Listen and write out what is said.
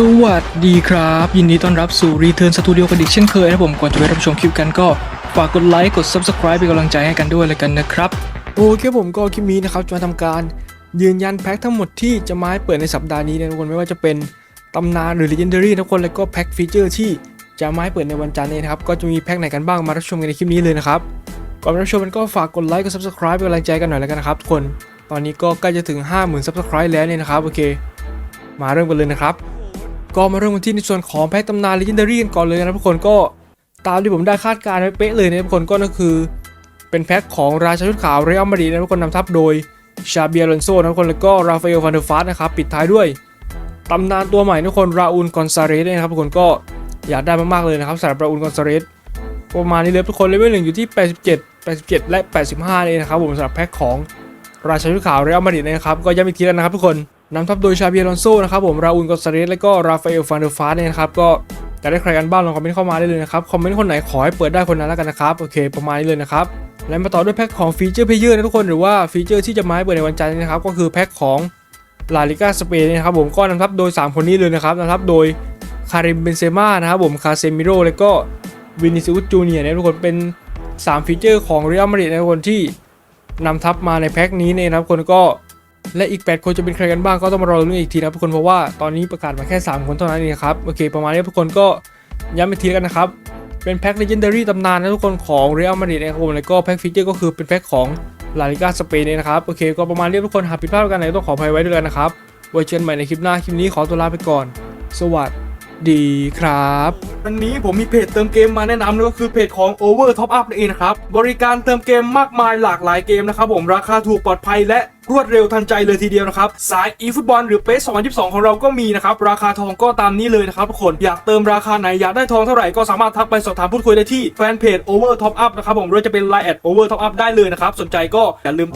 สวัสดีครับ ยินดีต้อนรับสู่ Return Studio กันอีกเช่นเคยนะผมก่อนจะไปรับชมคลิปกันก็ฝากกดไลค์กด Subscribe เป็นกำลังใจให้กันด้วยเลยกันนะครับ โอเคผมก็คลิปนี้นะครับจะมาทำการยืนยันแพ็คทั้งหมดที่จะมาให้เปิดในสัปดาห์นี้นะทุกคนไม่ว่าจะเป็นตำนานหรือ Legendary ทุกคนแล้วก็แพ็คฟีเจอร์ที่จะมาให้เปิดในวันจันทร์นี้นะครับก็จะมีแพ็คไหนกันบ้างมารับชมกันในคลิปนี้เลยนะครับก่อนรับชมกันก็ฝากกดไลค์กด Subscribe เป็นกำลังใจกันหน่อยแล้วกันนะครับทุกคนตอนนี้ก็ใกล้จะถึง 50,000 Subscribe แล้วเนี่ยนะครับโอเค มาเริ่มกันเลยนะครับ ก็มาเริ่มกันที่ในส่วนของแพ็กตำนาน Legendary กันก่อนเลยนะทุกคนก็ตามที่ผมได้คาดการณ์ไว้เป๊ะเลยนะทุกคนก็นั่นคือ เป็นแพ็กของราชาชุดขาวเรอัลมาดริดนะทุกคนนำทัพโดยชาเบียลอนโซนะทุกคนแล้วก็ราฟาเอลฟันเดอร์ฟาสนะครับปิดท้ายด้วยตำนานตัวใหม่นะทุกคนราอูลกอนซาเรสนะครับทุกคนก็อยากได้มากๆเลยนะครับสำหรับราอูลกอนซาเรสประมาณนี้เลยทุกคนเลเวลหนึ่งอยู่ที่ 87 87 และ 85เลยนะครับผมสำหรับแพ็กของราชาชุดขาวเรอัลมาดริดนะครับก็ย้ำอีกทีแล้วนะครับทุกคน นำทัพโดยชาเบียร์ลอนโซนะครับผม ราอูลกอนซาเรสและก็ราฟาเอลฟานเดอร์ฟาสเนี่ยนะครับ ก็จะได้ใครกันบ้างลองคอมเมนต์เข้ามาได้เลยนะครับ คอมเมนต์คนไหนขอให้เปิดได้คนนั้นแล้วกันนะครับ โอเคประมาณนี้เลยนะครับ และมาต่อด้วยแพ็คของฟีเจอร์เพลเยอร์นะทุกคนหรือว่าฟีเจอร์ที่จะมาให้เปิดในวันจันทร์นะครับ ก็คือแพ็คของลาลิก้าสเปนนะครับผมก็นำทัพโดย 3 คนนี้เลยนะครับนำทัพโดยคาริมเบนเซม่านะครับผมคาเซมิโร่แล้วก็วินิซิอุสจูเนียร์นะทุกคนเป็น3ฟีเจอร์ของเรอัลมาดริดนะทุกคนที่นำทัพมาในแพ็คนี้เนี่ยนะครับคนก็ และอีก 8 คนจะเป็นใครกันบ้างก็ต้องมารอลุ้นอีกทีนะทุกคนเพราะว่าตอนนี้ประกาศมาแค่ 3 คนเท่านั้นเองครับโอเค ประมาณนี้ทุกคนก็ย้ำอีกทีแล้วกันนะครับเป็นแพ็ค Legendary ตำนานนะทุกคนของเรอัลมาดริดนะครับผมแล้วก็แพ็คฟีเจอร์ก็คือเป็นแพ็คของลาลิกาสเปนนี่นะครับโอเค ก็ประมาณนี้ทุกคนหากผิดพลาดประกันไหนต้องขออภัยไว้ด้วยกันนะครับไว้เจอกันใหม่ในคลิปหน้าคลิปนี้ขอตัวลาไปก่อน สวัสดี ดีครับวันนี้ผมมีเพจเติมเกมมาแนะนำนั่นก็คือเพจของ Over Top Up นั่นเองนะครับ บริการเติมเกมมากมายหลากหลายเกมนะครับผมราคาถูกปลอดภัยและรวดเร็วทันใจเลยทีเดียวนะครับ สาย eFootball หรือ PES 2022 ของเราก็มีนะครับ ราคาทองก็ตามนี้เลยนะครับทุกคน อยากเติมราคาไหน อยากได้ทองเท่าไหร่ก็สามารถทักไปสอบถามพูดคุยได้ที่แฟนเพจ Over Top Up นะครับผมหรือจะเป็น Line at Over Top Up ได้เลยนะครับสนใจก็อย่าลืม